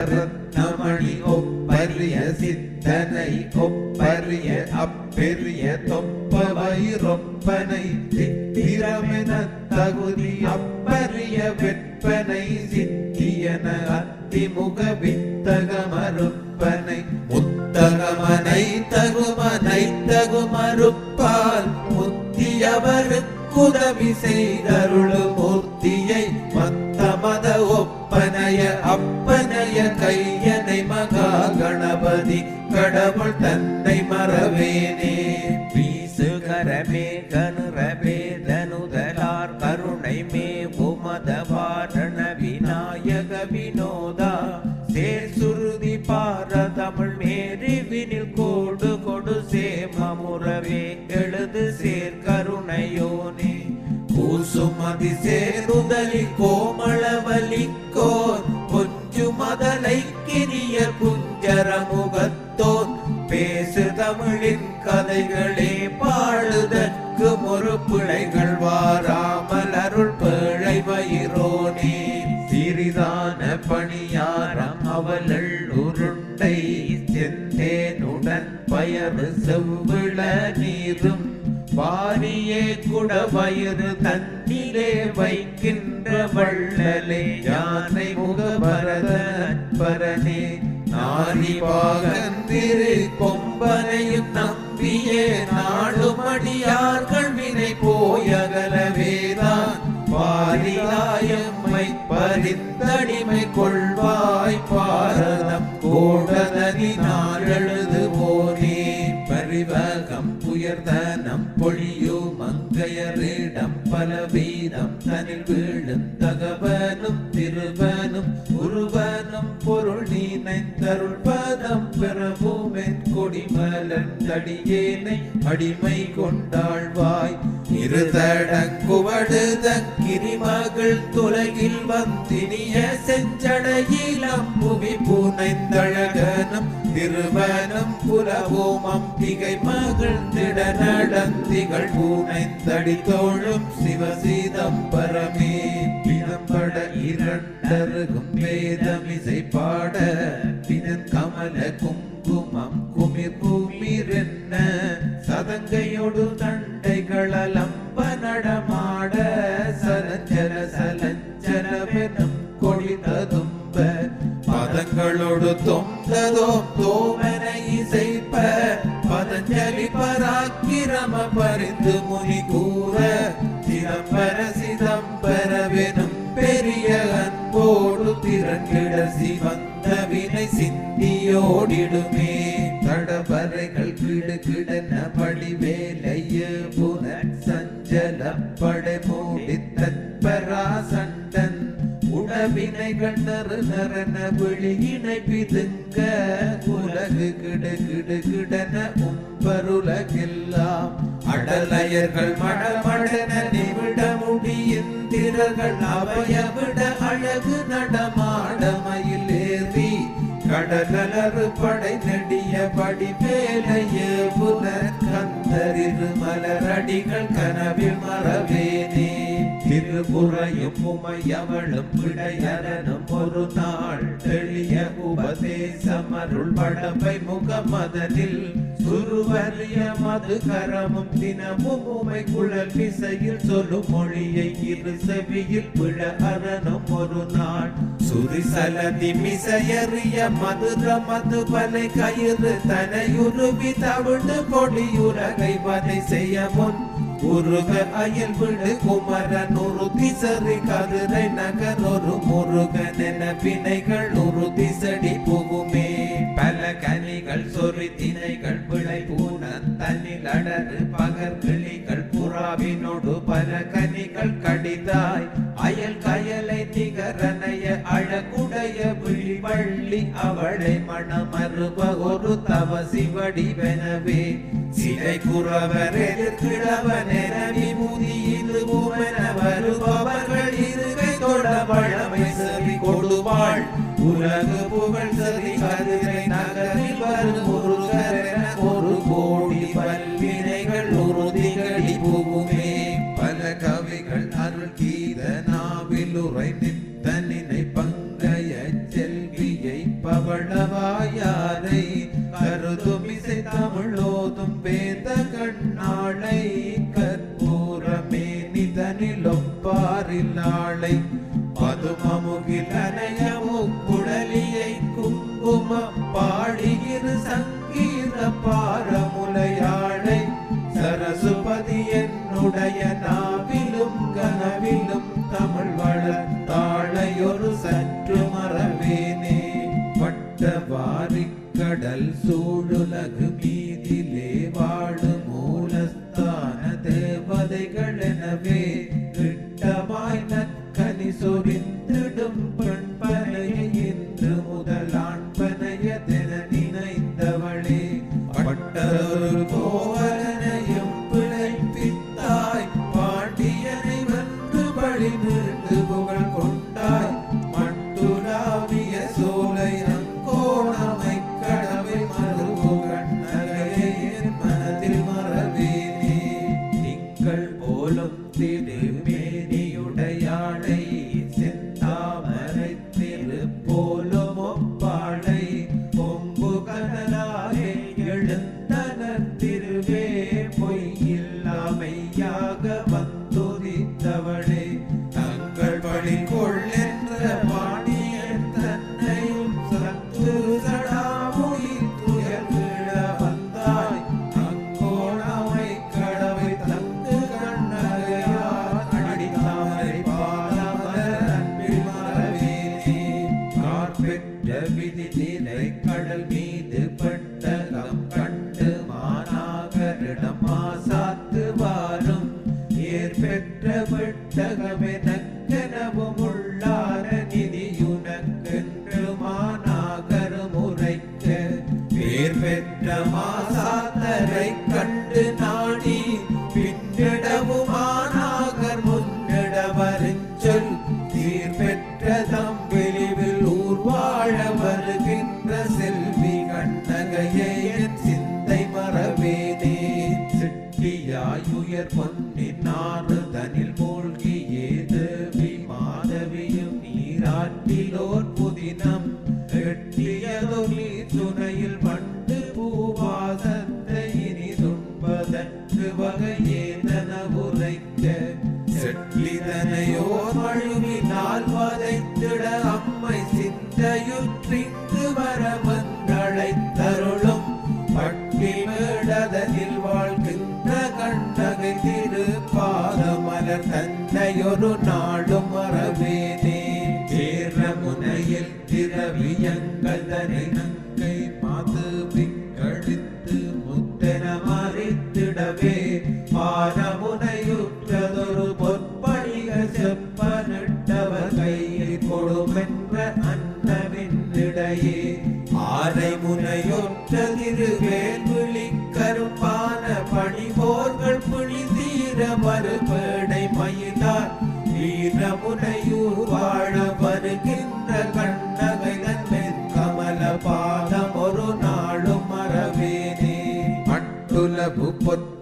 ரத்னமணி ஒப்பரிய சித்தனை ஒப்பரிய அப்பெரிய தொப்பவை ரொப்பனை சித்திரமென தகுதி அப்பரிய வெப்பனை சித்தியன அத்திமுக வித்தகமருப்பனை முத்தகமனை தகுமனை தகுமருப்பால் முத்தியவருக்குதவி செய்த கருணை மே உமத விநாயக வினோதா. சேர் சுருதி பார தமிழ் மேரிவினில் கோடு கொடு சேமமுறவே எழுது சேர் கருணையோனே. பூசுமதி சேருதலி கோமளவலிக்கோர் கொஞ்சு மதலை கிரிய குஞ்சரமுகத்தோர் பேசு தமிழின் கதைகளே செவ்விள நீரும் பாரியே குட வயிறு தன்னிலே வைக்கின்ற வள்ளலே. யானை முகபரத அன்பரனே நாரிவாகந்திரு கொம்பனையும் நம்பியே நாடுமடியார்கள் வினை போயகலவேதான் பாரியாயம்மை பரிந்தடிமை கொள்வாய் பாரதம் கோடதனி நாளெழுது மங்கையரிடம் பலவீனம் தனில் வீழும் தகவனும் திருவனும் உருவனும் பொருள் நீனைந்தருள் பதம் பெறவுமென் கொடிமலன் தடியேனை அடிமை கொண்டாழ்வாய். இருதடங்குவடுத கிரிமகள் துலகில் வந்தினிய செஞ்சடையில் அம்புவி பூனைந்தழகனும் திருமணம் புலவோமம் திகை மகிழ்ந்திட நடந்திகள் பூனைந்தடி தோழும் சிவசீதம் பரமே. பிணம்பட இரண்டருகும் வேதமிசை பாட பிதன் கமல குங்குமம் குமிர் குமிர் என்ன சதங்கையோடு தண்டைகள் அலம்ப நடமா நறு நரன விழியினை பிதுங்க உலகு கிடு கிடு கிடன உம்பருலகெல்லாம். அடலையர்கள் மடமடன நிமிட முடியிந்திரர்கள் அவையவிட அழகு நடமாடமையில் ஏறி கடலலறு படை நெடிய படி வேலைய புலர் கந்தரிரு மலரடிகள் கனவில் மறவேனே. திருபுறையும் உமையவளும் விடையரனும் ஒரு நாள் தெளிய உபதேசமருள் படப்பை முகமதனில் சுருவறிய மது கரமும் தினமும் உமை குழல் பிசையில் சொல்லும் மொழியை இரு செவியில் பிழ அரணும் ஒரு நாள் சுரிசலதி மிசையறிய மதுர மது பலை கயிறு தனையுருவி தவிடு பொடியுலகை வதை செய்ய முன் முருக அயல் விடு குமரன் ஒரு திசறி கதிரை நகர் ஒரு முருகன் என ஒரு திசடி புகுமே பல கனிகள் சொறி திணைகள் பிழை பூன தன்னில் அடரு பகர் கிளிகள் புறாவினோடு பல கனிகள் கடிதாய். அயல் கயலை திகரனைய அழகுடைய வள்ளி அவளை மணமருவ ஒரு தவசி வடிவெனவே சிலை குறவர் எதிர்கிழவன் என had fun.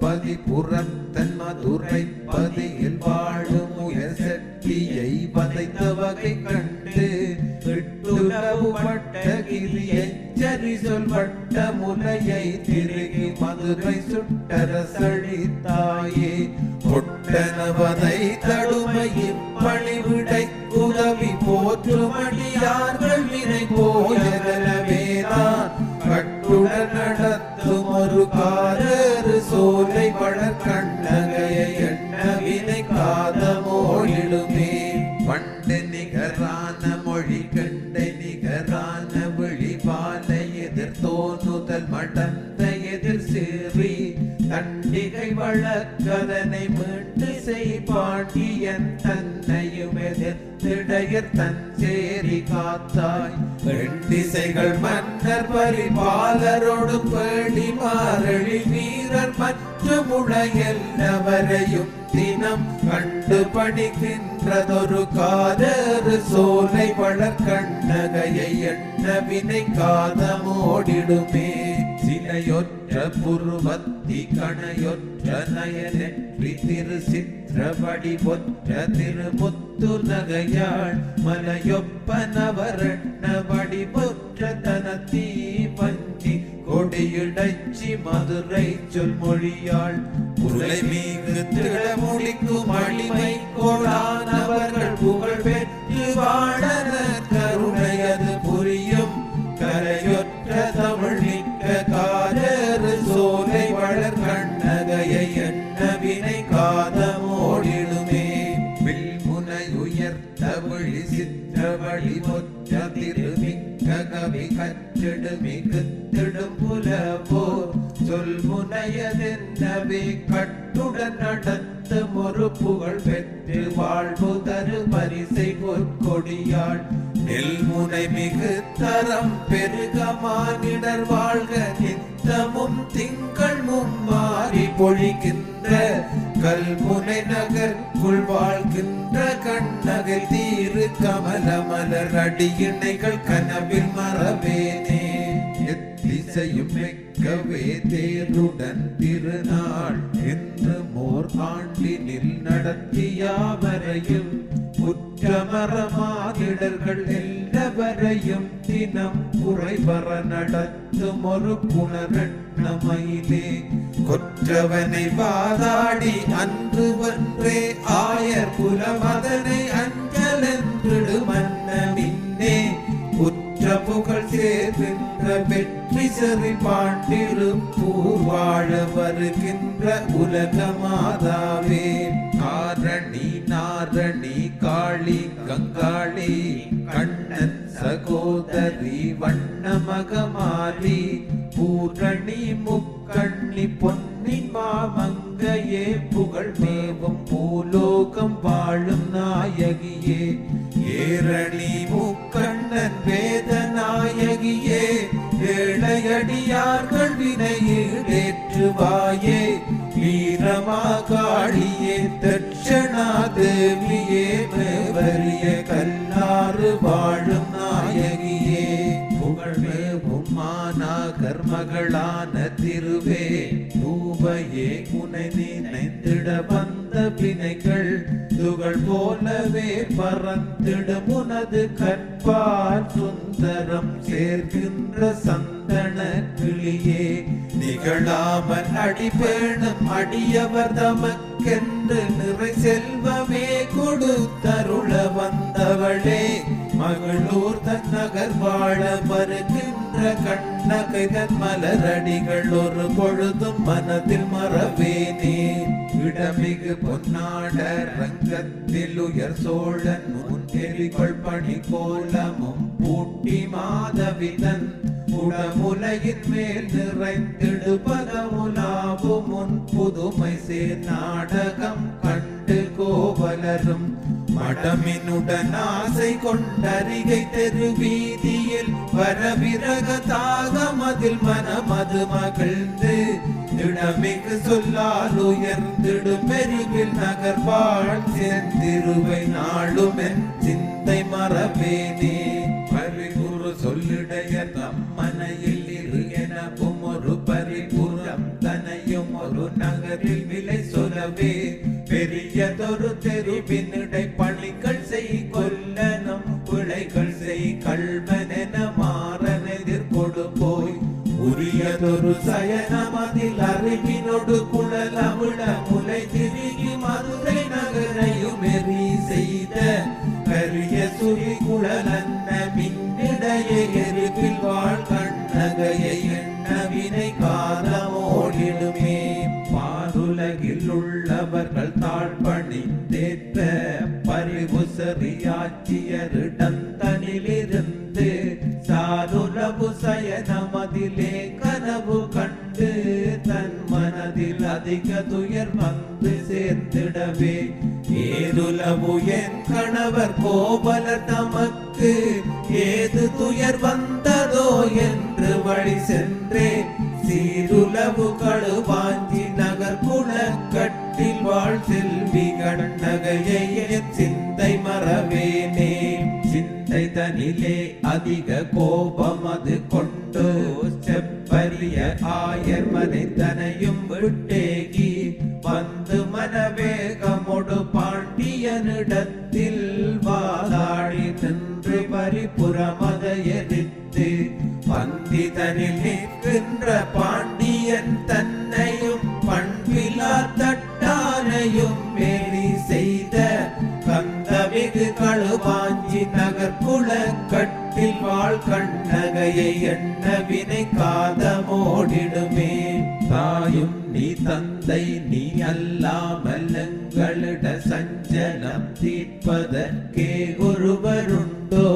பதி புறத்தன் மதுரை பதியில் வாழும் உயர்சக்தியை பதைத்த வகை கண்டு விட்டுலவு பட்ட கிரியை சரி சொல்பட்ட முனையை திருகி மதுரை சுட்டரசடி தாயே. பொட்டனவதை தடுமையின் பணிவிடை உதவி போற்றுமடியார்கள் வினை போயதன் பாரரு சோலை வளர்கண்ணகையை எண்ண விதைக்காத மோழிடுமே பண்டு நிகரான மொழி கண்ட நிகரான விழிபால எதிர் தோணுதல் மடந்த எதிர் சேரி தண்டிகை வளர்க்கதனை ஒரு காதர் சோலை பழக்கண்ணகையை எண்ண வினை காதமோடிடுமே. சிலையொற்ற புருவத்தி கணையொற்ற நயனெற்றி திரு சித்திரபடி பொற்ற திருமுத்து நகையாள் மலையொப்ப நவரண்ண வடிபொற்ற தனத்தீ இடைச்சி மதுரை சொல்மொழியாள் உருளை மீது திட முடிக்கும் அடிமை கோடானவர்கள் புகழ் பெற்று வாழன மிகுத்திடும் புலவோர் சொல் முனையதென்னவே கட்டுடன் நடத்தும் ஒரு புகழ் பெற்று வாழ்வு தரு பரிசை பொற்கொடியாள் நெல் முனை மிகு தரம் பெருகமானிடர் வாழ்க நித்தமும் திங்கள் மும்மாறி பொழிகின்ற கல்முனை நகர்க்குள் வாழ்கின்ற கண்ணகை தீரு கமல மலர் அடியிணைகள் கனவில் மறவேனே எத்திசையும் மிக்கவே தேருடன் திருநாள் என்று மோர் ஆண்டினில் நடத்தியாவரையும் குற்றமரமாதிடர்கள் எல்லாவரையும் தினம் குறைவர நடத்தும் ஒரு குணரட்னமையிலே. கொற்றவனை வாதாடி அன்று வென்றே ஆயர் குலமதனை அஞ்சலென்றிடு உற்ற புகழ் சேர்கின்ற வெற்றி செறி பாண்டிலும் பூவாழ வருகின்ற உலக மாதாவே. காரணி நாரணி காளி கங்காளி கண்ணன் சகோதரி வண்ணமகமாரி பூரணி முக்கண்ணி பொன்னி மாமங்கையே புகழ் மேவும் பூலோகம் வாழும் நாயகியே. ஏரணி முக்க கண்ணன் வேதநாயகியே ஏழையடியார்கள் வினையேற்றுவாயே வீரமா காளியே தட்சணா தேவியே மேவரிய கல்லாறு வாழும் நாயகியே. புகழ்மேவும் மாநாகர் கர்மகளான திருவே. பூவையே குனை நினைந்திட வந்த வினைகள் துகள் போலவே பறந்திடும் உனது கற்பால் சுந்தரம் சேர்க்கின்ற சந்தன கிளியே. நிகழாமல் அடிபேணும் அடியவர் தமக்கென்று நிறை செல்வமே கொடுத்தருள வந்தவளே. மகளூர் தன் நகர் வாழ மறுக்கின்ற கண்ணகை தன் மலரடிகள் ஒரு பொழுதும் மனதில் மறவேனே. இடமிகு பொன்னாட ரங்கத்தில் உயர் சோழன் முன்கெரிகொள் பணி கோலமும் பூட்டி மாதவிதன் உடமுலையின் மேல் நிறைந்திடு பதமுலாவும் முன் புதுமை சேர் நாடகம் கண்டு கோவலரும் மடமினுடன் ஆசை கொண்டருகை தெரு வீதியில் வரவிரக தாகமதில் மனமது மகிழ்ந்து திடமிகு சொல்லால் உயர்ந்திடும் மெருவில் நகர் வாழ் சேர்ந்திருவை நாளும் என் சிந்தை மறவேனே பரிபுரு சொல்லிடைய தம்மனையில் இரு எனவும் ஒரு பரிபுரம் தனையும் ஒரு நகரில் விலை சொல்லவே. பெரியதொரு தெருவினிடை பணிகள் செய் கொல்லனும் பிழைகள் செய் கல்வனென மாறன் எதிர்கொடு போய். உரியதொரு சயனமதில் தருவினொடு குழல் அமிழ சீருலவு கழுவாஞ்சி நகர் குளக்கட்டில் வாழ் செல்வி கண்ணகையை சிந்தை மறவேனே. சிந்தை தனிலே அதிக கோபம் அது கழுவாஞ்சி வாழ் கண்ணகையை எண்ண வினை காதமோடிடுமே. தாயும் நீ தந்தை நீ அல்லாமல் எங்களிட சஞ்சலம் தீர்ப்பதற்கே ஒருவருண்டோ.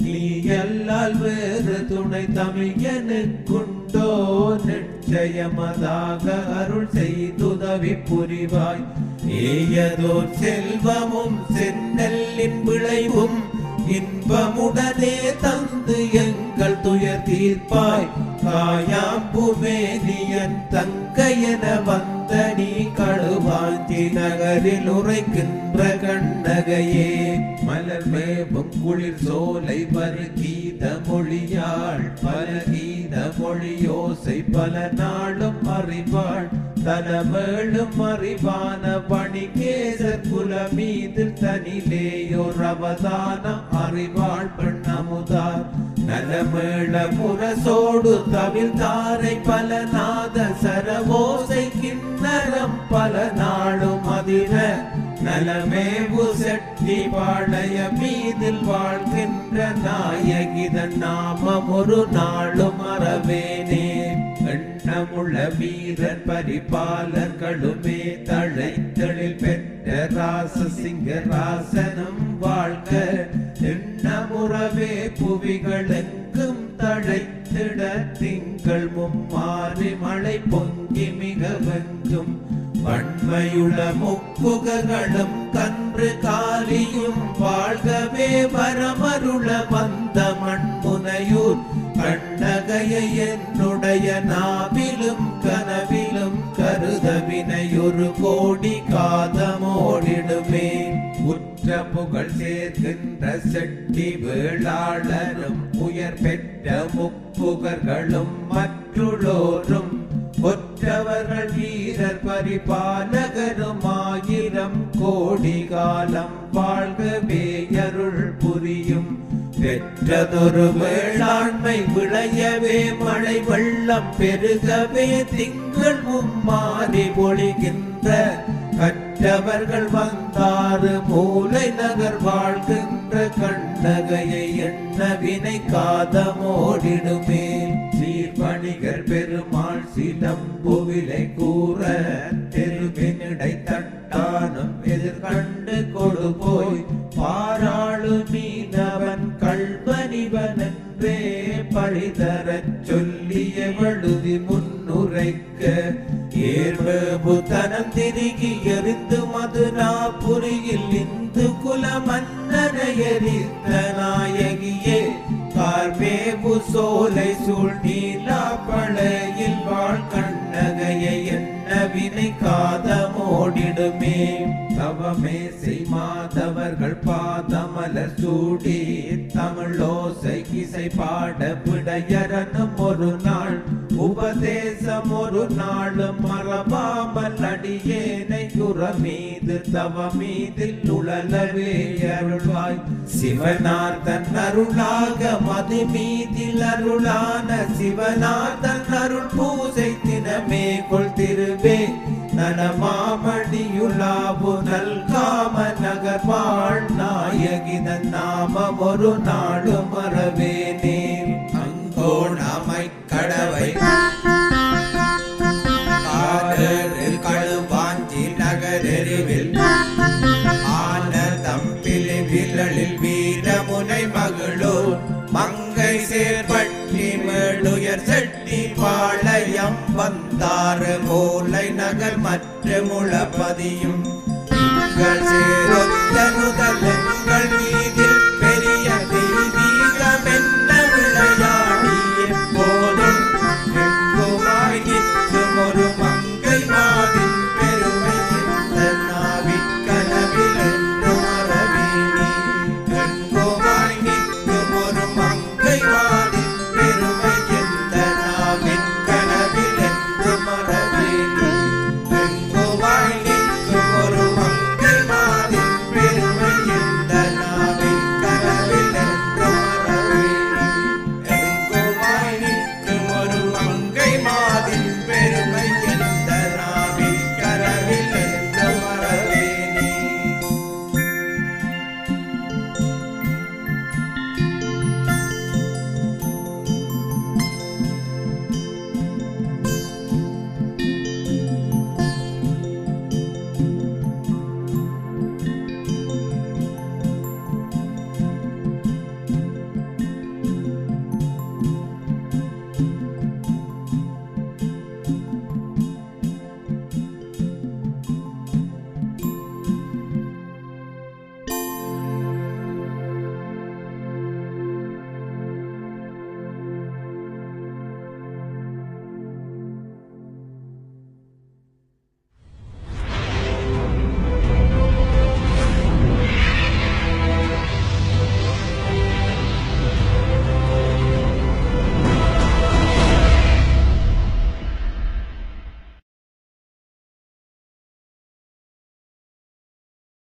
நீ எல்லால் வேறு துணை தமிழனுக்குண்டோ நிச்சயமதாக அருள் செய்துதவி புரிவாய். ஏயதோர் செல்வமும் செந்நெல்லின் விளைவும் இன்பமுடனே தந்து எங்கள் துயர் தீர்ப்பாய். காயாம்புமேனியன் தங்கையன வந்த நீ கழுவாஞ்சி நகரில் உரைக்கின்ற கண்ணகையே. மலர் மேவும் குளிர் சோலை வரு கீத மொழியாள். பல கீத மொழியோசை பல நாளும் அறிவாள். தனவேளும் அறிவான பணிகேசர் குலமீதில் தனிலேயோர் அவதானம் அறிவாள் பெண்ணமுதார். நலமேள முரசோடு தவிழ்தாரை பல நாத சரவோசை கிண்ணரம் பல நாளும் அதிர நலமேவு செட்டி பாளைய மீதில் வாழ்கின்ற நாயகிதன் நாமம் ஒரு நாளும் அறவே வீரர் பரிபாலர்களுமே தழைத்தளில் பெற்ற ராசசிங்க ராசனும் வாழ்க சேர்க்கின்ற செட்டி வேளாளரும் உயர் பெற்ற முப்புகர்களும் மற்றுளோரும் ஒற்றவர்கள் வீரர் பரிபாலகரும் ஆயிரம் கோடி காலம் வாழ்கவே அருள் புரியும். பெற்றதொரு வேளாண்மை விளையவே மழை வெள்ளம் பெருகவே திங்கள் மும்மாறி பொழிகின்ற கற்றவர்கள் வந்தாறு மூலை நகர் வாழ்கின்ற கண்ணகையை எண்ண வினை காதமோடிடுமே. சீர்பணிகர் பெருமாள் சிலம்புவிலை கூற தெருவினிடை விடையரனும் ஒரு நாள் உபதேசம் ஒரு நாளும் மறவாமல் அடியேனை குற மீது தவ மீதில் உழலவே அருள்வாய். சிவநாதன் அருளாக மது மீதில் அருளான சிவநாதன் அருள் பூசை தினமே கொள் திருவே. நலமாமணியுலாவு நல்காம நகர்வாழ் நாயகிதன் நாமம் ஒரு நாடு மறவேனே கோணமை கடவை. காதரில் கழுவாஞ்சி நகரெருவில் ஆன தம்பிலி விரலில் வீரமுனை மகளூர் மங்கை சேர்பட்டி மேடுயர் செட்டி பாளையம் வந்தாறு கோலை நகர் மற்ற முளப்பதியும் திங்கள் சேரொத்த